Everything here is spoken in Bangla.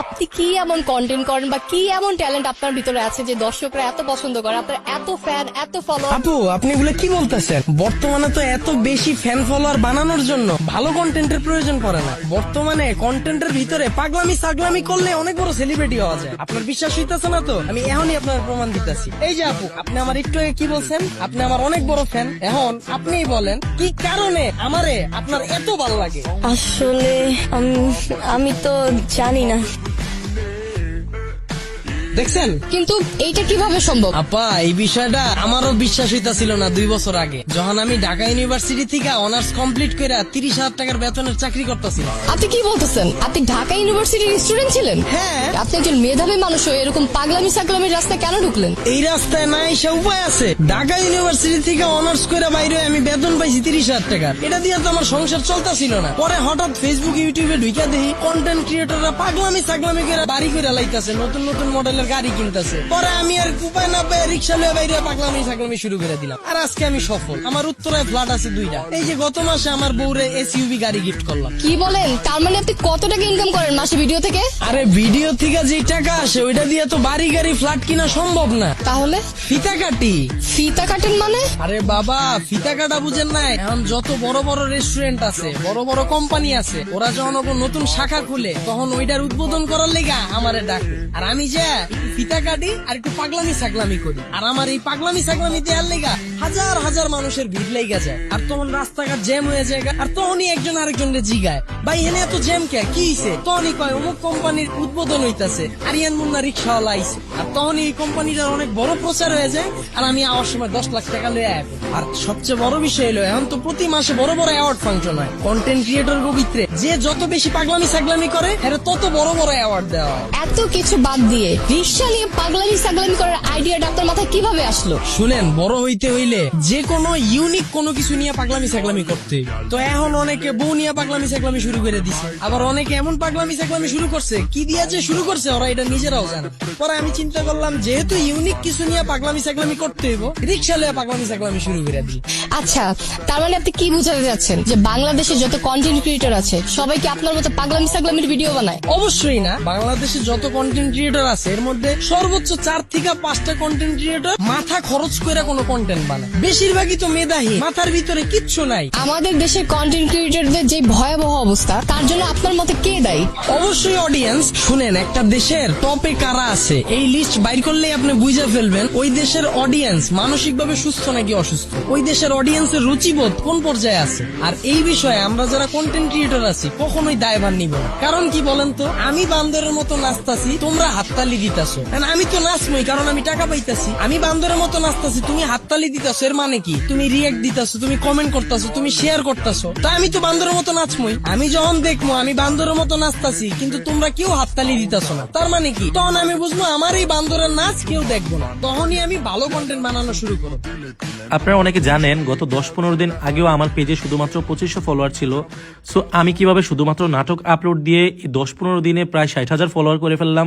আপনি কি এমন কন্টেন্ট করেন বা কি এমন ট্যালেন্ট আপনার ভিতরে আছে যে দর্শকরা এত পছন্দ করে আপনার এত ফ্যান এত ফলোয়ার আপু আপনি এগুলো কি বলতেছেন? বর্তমানে তো এত বেশি ফ্যান ফলোয়ার বানানোর জন্য ভালো কন্টেন্টের প্রয়োজন পড়ে না। বর্তমানে কন্টেন্টের ভিতরে পাগলামি সাগলামি করলে অনেক বড় সেলিব্রিটি হওয়া যায়। আপনার বিশ্বাস হইতেছে না তো? আমি এখনই আপনার প্রমাণ দিতেছি। এই যে আপু আপনি আমার একটু আগে কি বলছেন? আপনি আমার অনেক বড় ফ্যান এখন আপনিই বলেন কি কারণে আমারে আপনার এত ভালো লাগে? আসলে আমি তো জানি না। দেখছেন? কিন্তু এইটা কীভাবে সম্ভব? আপা এই বিষয়টা আমারও বিশ্বাস হইতাছিল না দুই বছর আগে। যখন আমি ঢাকা ইউনিভার্সিটি থেকে অনার্স কমপ্লিট করে তিরিশ হাজার টাকার বেতনের চাকরি করতেছিলাম। আপনি কি বলতেছেন? আপনি ঢাকা ইউনিভার্সিটির স্টুডেন্ট ছিলেন? হ্যাঁ। আপনি একজন মেধাবী মানুষ হয়ে এরকম পাগলামি সাগলামির রাস্তায় কেন ঢুকলেন? এই রাস্তায় না এসে উপায় আছে। ঢাকা ইউনিভার্সিটি থেকে অনার্স করে বাইরে আমি বেতন পাইছি তিরিশ হাজার টাকা এটা দিয়ে তো আমার সংসার চলতেছিল না। পরে হঠাৎ ফেসবুক ইউটিউবে ঢুইকা দেখি কন্টেন্ট ক্রিয়েটররা পাগলামি সাগলামি করে বাড়ি করে লাইতাছে নতুন নতুন মডেলের গাড়ি কিনতেছে। পরে আমি আর উপায় না পেয়ে রিক্সা লয়ে বাইরে পাগলামি সাগলামি শুরু করে দিলাম। আর আজকে আমি সফল। আমার উত্তরায় ফ্ল্যাট আছে দুইটা। এই যে গত মাসে আমার বউরে এসইউবি গাড়ি গিফট করলাম। কি বলেন? তার মানে আপনি কত টাকা ইনকাম করেন মাসে ভিডিও থেকে? আরে ভিডিও থেকে যে টাকা আসে ওইটা দিয়ে তো বাড়ি গাড়ি ফ্ল্যাট কিনা সম্ভব না। তাহলে? ফিতা কাটি। ফিতা কাটেন মানে? আরে বাবা ফিতা কাটা বুঝেন না এখন যত বড় বড় রেস্টুরেন্ট আছে বড় বড় কোম্পানি আছে ওরা যখন নতুন শাখা খুলে তখন ওইটার উদ্বোধন করার লেগা আমারে ডাকে। আর আমি যে ফিতা কাটি আর একটু পাগলামি সাগলামি করি। আর আমার এই পাগলামি সাগলামি দেওয়ার লেগা হাজার হাজার মানুষের ভিড় লেগে যায়। আর তখন রাস্তাঘাট জ্যাম হয়ে যায় আর তখনই একজন আরেকজনকে জিগায়। ভাই এনে এত জ্যাম কে? কি হইছে? তখনই কয় অমুক কোম্পানির উদ্বোধন হইতাছে। আরিয়ান মুন্না রিক্সাওয়ালা আইছে। আর তখন এই কোম্পানিটার অনেক বড় প্রচার হয়ে যায়। আর আমি আওয়ার সময় দশ লাখ টাকা লয়ে আয়। আর সবচেয়ে বড় বিষয় হলো এখন তো প্রতি মাসে বড় বড় অ্যাওয়ার্ড ফাংশন হয়। কন্টেন্ট ক্রিয়েটর ভিতরে যে যত বেশি পাগলামি সাগলামি করে এর তত বড় বড় অ্যাওয়ার্ড দেওয়া হয়। এত কিছু বাদ দিয়ে রিক্সা নিয়ে পাগলামি সাগলামি করার আইডিয়াটা আপনার মাথায় কীভাবে আসলো? শুনেন বড় হইতে হইলে যে কোনো ইউনিক কোনো কিছু নিয়ে পাগলামি সাগলামি করতে। তো এখন অনেকে বউ নিয়ে পাগলামি সাগলামি শুরু করে দিছে। আবার অনেকে এমন পাগলামি সাগলামি শুরু করছে কি দিয়ে যে শুরু করছে ওরা এটা নিজেরাও জানে। পরে আমি চিন্তা করলাম যেহেতু ইউনিক কিছু নিয়ে পাগলামি সাগলামি করতে হইব রিক্সা লয়ে পাগলামি সাগলামি শুরু করে দিই। আচ্ছা তার মানে আপনি কি বুঝাতে যাচ্ছেন যে বাংলাদেশে যত কন্টেন্ট ক্রিয়েটর আছে সবাই কি আপনার মতো পাগলামি সাগলামির ভিডিও বানায়? অবশ্যই না। বাংলাদেশে যত কন্টেন্ট ক্রিয়েটর আছে এর মধ্যে সর্বোচ্চ চার থেকে পাঁচটা কন্টেন্ট ক্রিয়েটর মাথা খরচ করে কোনো কন্টেন্ট বানায় বেশিরভাগই তো মেধাহী মাথার ভিতরে কিচ্ছু নাই। আমাদের দেশের কন্টেন্ট ক্রিয়েটরদের যে ভয়াবহ অবস্থা তার জন্য আপনার মতে কে দায়ী? অবশ্যই অডিয়েন্স শুনেন একটা দেশের টপে কারা আছে এই লিস্ট বাইর করলেই আপনি বুঝে ফেলবেন ওই দেশের অডিয়েন্স মানসিকভাবে সুস্থ নাকি অসুস্থ? ওই দেশের অডিয়েন্সের রুচিবোধ কোন পর্যায়ে আছে? আর এই বিষয়ে আমরা যারা কন্টেন্ট ক্রিয়েটর আছি কখনোই দায়ভার নিব কারণ কি বলেন তো? আমি বান্দরের মতো নাচতাছি তোমরা হাততালি দিতাছো। আমি তো নাচমই কারণ আমি টাকা পাইতাছি। আমি বান্দরের মতো নাচতাছি তুমি হাততালি দিতাছো, এর মানে কি? তুমি রিয়েক্ট দিতাছো, তুমি কমেন্ট করতাছো, তুমি শেয়ার করতাছো। তা আমি তো বান্দরের মতো নাচমই। আমি যখন দেখব আমি বান্দরের মতো নাচতাছি, কিন্তু তোমরা কেউ হাততালি দিতাছো না। তার মানে কি? তখন আমি বুঝব, আমার এই বান্দরের নাচ কেউ দেখব না। তখনই আমি ভালো কন্টেন্ট বানানো শুরু করব। আপনারা অনেকে জানেন, গত দশ পনেরো দিন আগেও আমার পেজে শুধুমাত্র পঁচিশশো ফলোয়ার ছিল। সো আমি কীভাবে শুধুমাত্র নাটক আপলোড দিয়ে দশ পনেরো দিনে প্রায় ষাট হাজার ফলোয়ার করে ফেললাম